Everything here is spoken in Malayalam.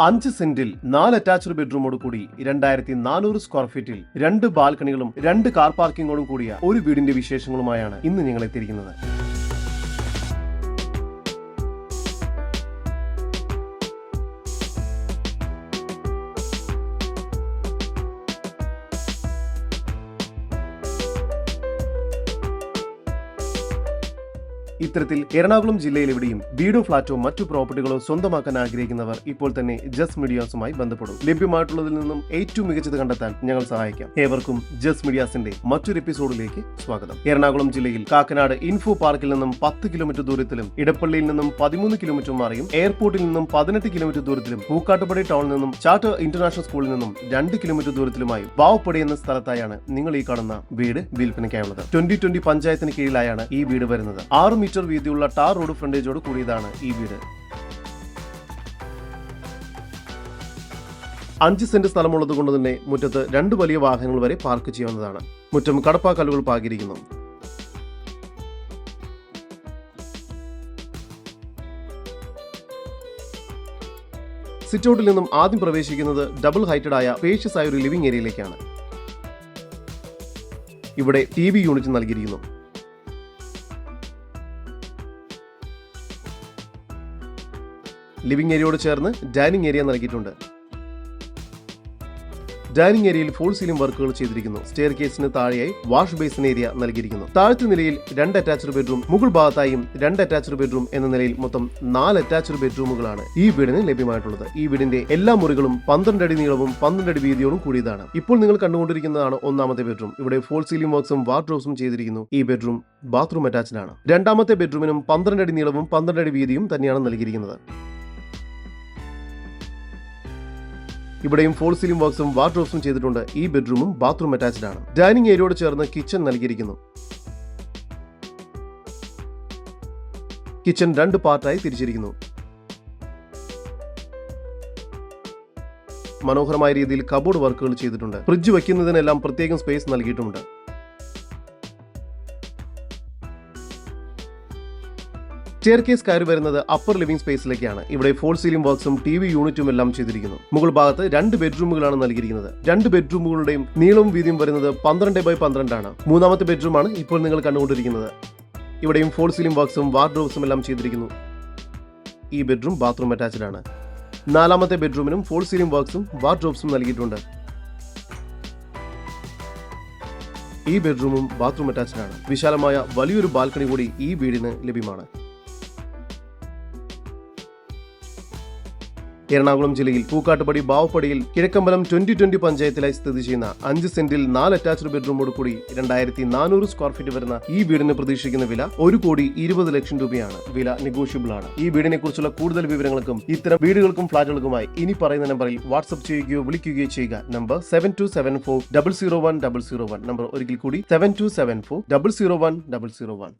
അഞ്ച് സെന്റിൽ നാല് അറ്റാച്ച്ഡ് ബെഡ്റൂമോട് കൂടി രണ്ടായിരത്തി നാനൂറ് സ്ക്വയർ ഫീറ്റിൽ രണ്ട് ബാൽക്കണികളും രണ്ട് കാർ പാർക്കിങ്ങോടും കൂടിയ ഒരു വീടിന്റെ വിശേഷങ്ങളുമായാണ് ഇന്ന് ഞങ്ങൾ എത്തിയിരിക്കുന്നത്. ഇത്തരത്തിൽ എറണാകുളം ജില്ലയിൽ എവിടെയും വീടോ ഫ്ളാറ്റോ മറ്റു പ്രോപ്പർട്ടികളോ സ്വന്തമാക്കാൻ ആഗ്രഹിക്കുന്നവർ ഇപ്പോൾ തന്നെ ജസ് മീഡിയാസുമായി ബന്ധപ്പെടും. ലഭ്യമായിട്ടുള്ളതിൽ നിന്നും ഏറ്റവും മികച്ചത് കണ്ടെത്താൻ ഞങ്ങൾ സഹായിക്കാം. ഏവർക്കും ജസ് മീഡിയാസിന്റെ മറ്റൊരു എപ്പിസോഡിലേക്ക് സ്വാഗതം. എറണാകുളം ജില്ലയിൽ കാക്കനാട് ഇൻഫോ പാർക്കിൽ നിന്നും പത്ത് കിലോമീറ്റർ ദൂരത്തിലും ഇടപ്പള്ളിയിൽ നിന്നും പതിമൂന്ന് കിലോമീറ്റർ മാറിയും എയർപോർട്ടിൽ നിന്നും പതിനെട്ട് കിലോമീറ്റർ ദൂരത്തിലും പൂക്കാട്ടുപടി ടൗണിൽ നിന്നും ചാർട്ടർ ഇന്റർനാഷണൽ സ്കൂളിൽ നിന്നും രണ്ട് കിലോമീറ്റർ ദൂരത്തിലുമായി വാവപ്പടി എന്ന സ്ഥലത്തായാണ് നിങ്ങൾ ഈ കാണുന്ന വീട് വിൽപ്പനയ്ക്കായുള്ളത്. ട്വന്റി ട്വന്റി പഞ്ചായത്തിന് കീഴിലായാണ് ഈ വീട് വരുന്നത്. ആറ് മീറ്റർ വീതിയുള്ള ടാർ റോഡ് ഫ്രണ്ടേജോട് കൂടിയതാണ് ഈ വീട്. അഞ്ച് സെന്റ് സ്ഥലമുള്ളത് കൊണ്ട് തന്നെ മുറ്റത്ത് രണ്ട് വലിയ വാഹനങ്ങൾ വരെ പാർക്ക് ചെയ്യാവുന്നതാണ്. മുറ്റം കടപ്പാക്കല്ലുകൾ പാകിയിരിക്കുന്നു. സിറ്റൗട്ടിൽ നിന്നും ആദ്യം പ്രവേശിക്കുന്നത് ഡബിൾ ഹൈറ്റഡ് ആയ സ്പേഷ്യസ് ആയ ഒരു ലിവിംഗ് ഏരിയയിലേക്കാണ്. ഇവിടെ ടി വി യൂണിറ്റ് നൽകിയിരിക്കുന്നു. ലിവിംഗ് ഏരിയയോട് ചേർന്ന് ഡൈനിങ് ഏരിയ നൽകിയിട്ടുണ്ട്. ഡൈനിങ് ഏരിയയിൽ ഫോൾ സീലിംഗ് വർക്കുകൾ ചെയ്തിരിക്കുന്നു. സ്റ്റെയർ കേസിന് താഴെയായി വാഷ് ബേസിൻ ഏരിയ നൽകിയിരിക്കുന്നു. താഴത്തെ നിലയിൽ രണ്ട് അറ്റാച്ച്ഡ് ബെഡ്റൂം മുകൾ ഭാഗത്തായും രണ്ട് അറ്റാച്ച്ഡ് ബെഡ്റൂം എന്ന നിലയിൽ മൊത്തം നാല് അറ്റാച്ച്ഡ് ബെഡ്റൂമുകളാണ് ഈ വീടിന് ലഭ്യമായിട്ടുള്ളത്. ഈ വീടിന്റെ എല്ലാ മുറികളും പന്ത്രണ്ട് അടി നീളവും പന്ത്രണ്ട് അടി വീതിയോടും കൂടിയതാണ്. ഇപ്പോൾ നിങ്ങൾ കണ്ടുകൊണ്ടിരിക്കുന്നതാണ് ഒന്നാമത്തെ ബെഡ്റൂം ഇവിടെ ഫോൾ സീലിംഗ് വർക്ക്സും വാർഡ്രോബ്സും ചെയ്തിരിക്കുന്നു. ഈ ബെഡ്റൂം ബാത്റൂം അറ്റാച്ച്ഡ് ആണ്. രണ്ടാമത്തെ ബെഡ്റൂമിനും പന്ത്രണ്ട് അടി നീളവും പന്ത്രണ്ട് അടി വീതിയും തന്നെയാണ് നൽകിയിരിക്കുന്നത്. ഇവിടെയും ഫോൾ സീലിംഗ് വർക്ക്സും വാർഡ്രോബ്സും ചെയ്തിട്ടുണ്ട്. ഈ ബെഡ്റൂമും ബാത്റൂം അറ്റാച്ച്ഡ് ആണ്. ഡൈനിങ് ഏരിയയോട് ചേർന്ന് കിച്ചൺ നൽകിയിരിക്കുന്നു. കിച്ചൺ രണ്ട് പാർട്ടായി തിരിച്ചിരിക്കുന്നു. മനോഹരമായ രീതിയിൽ കബോർഡ് വർക്കുകൾ ചെയ്തിട്ടുണ്ട്. ഫ്രിഡ്ജ് വയ്ക്കുന്നതിനെല്ലാം പ്രത്യേകം സ്പേസ് നൽകിയിട്ടുണ്ട്. സ്റ്റെയർ കേസ് കയറി വരുന്നത് അപ്പർ ലിവിംഗ് സ്പേസിലേക്കാണ് ഇവിടെ ഫോൾ സീലിംഗ് വർക്ക്സും ടി വി യൂണിറ്റും എല്ലാം ചെയ്തിരിക്കുന്നു. മുകൾ ഭാഗത്ത് രണ്ട് ബെഡ്റൂമുകളാണ് നൽകിയിരിക്കുന്നത്. രണ്ട് ബെഡ്റൂമുകളുടെയും നീളവും വീതിയും വരുന്നത് പന്ത്രണ്ട് ബൈ പന്ത്രണ്ടാണ് മൂന്നാമത്തെ ബെഡ്റൂമാണ് ഇപ്പോൾ നിങ്ങൾ കണ്ടുകൊണ്ടിരിക്കുന്നത്. ഇവിടെയും ഫോൾ സീലിംഗ് വർക്ക്സും വാർഡ്രോബ്സും എല്ലാം ചെയ്തിരിക്കുന്നു. ഈ ബെഡ്റൂം ബാത്റൂം അറ്റാച്ച്ഡ് ആണ്. നാലാമത്തെ ബെഡ്റൂമിനും ഫോൾ സീലിംഗ് വർക്ക്സും വാർഡ്രോബ്സും നൽകിയിട്ടുണ്ട്. ഈ ബെഡ്റൂമും ബാത്റൂം അറ്റാച്ച്ഡ് ആണ്. വിശാലമായ വലിയൊരു ബാൽക്കണി കൂടി ഈ വീടിന് ലഭ്യമാണ്. എറണാകുളം ജില്ലയിൽ പൂക്കാട്ടുപടി ബാവപ്പടിയിൽ കിഴക്കമ്പലം ട്വന്റി ട്വന്റി പഞ്ചായത്തിലായി സ്ഥിതി ചെയ്യുന്ന അഞ്ച് സെന്റിൽ നാല് അറ്റാച്ച്ഡ് ബെഡ്റൂമോട് കൂടി രണ്ടായിരത്തി നാനൂറ് സ്ക്വയർ ഫീറ്റ് വരുന്ന ഈ വീടിന് പ്രതീക്ഷിക്കുന്ന വില ഒരു കോടി ഇരുപത് ലക്ഷം രൂപയാണ്. വില നെഗോഷ്യബിൾ ആണ്. ഈ വീടിനെ കുറിച്ചുള്ള കൂടുതൽ വിവരങ്ങൾക്കും ഇത്തരം വീടുകൾക്കും ഫ്ളാറ്റുകൾക്കുമായി ഇനി പറയുന്ന നമ്പറിൽ വാട്സ്ആപ്പ് ചെയ്യുകയോ വിളിക്കുകയോ ചെയ്യുക. Number seven two seven four double zero one double zero one number ഒരിക്കൽ കൂടി seven two seven four double zero one double zero one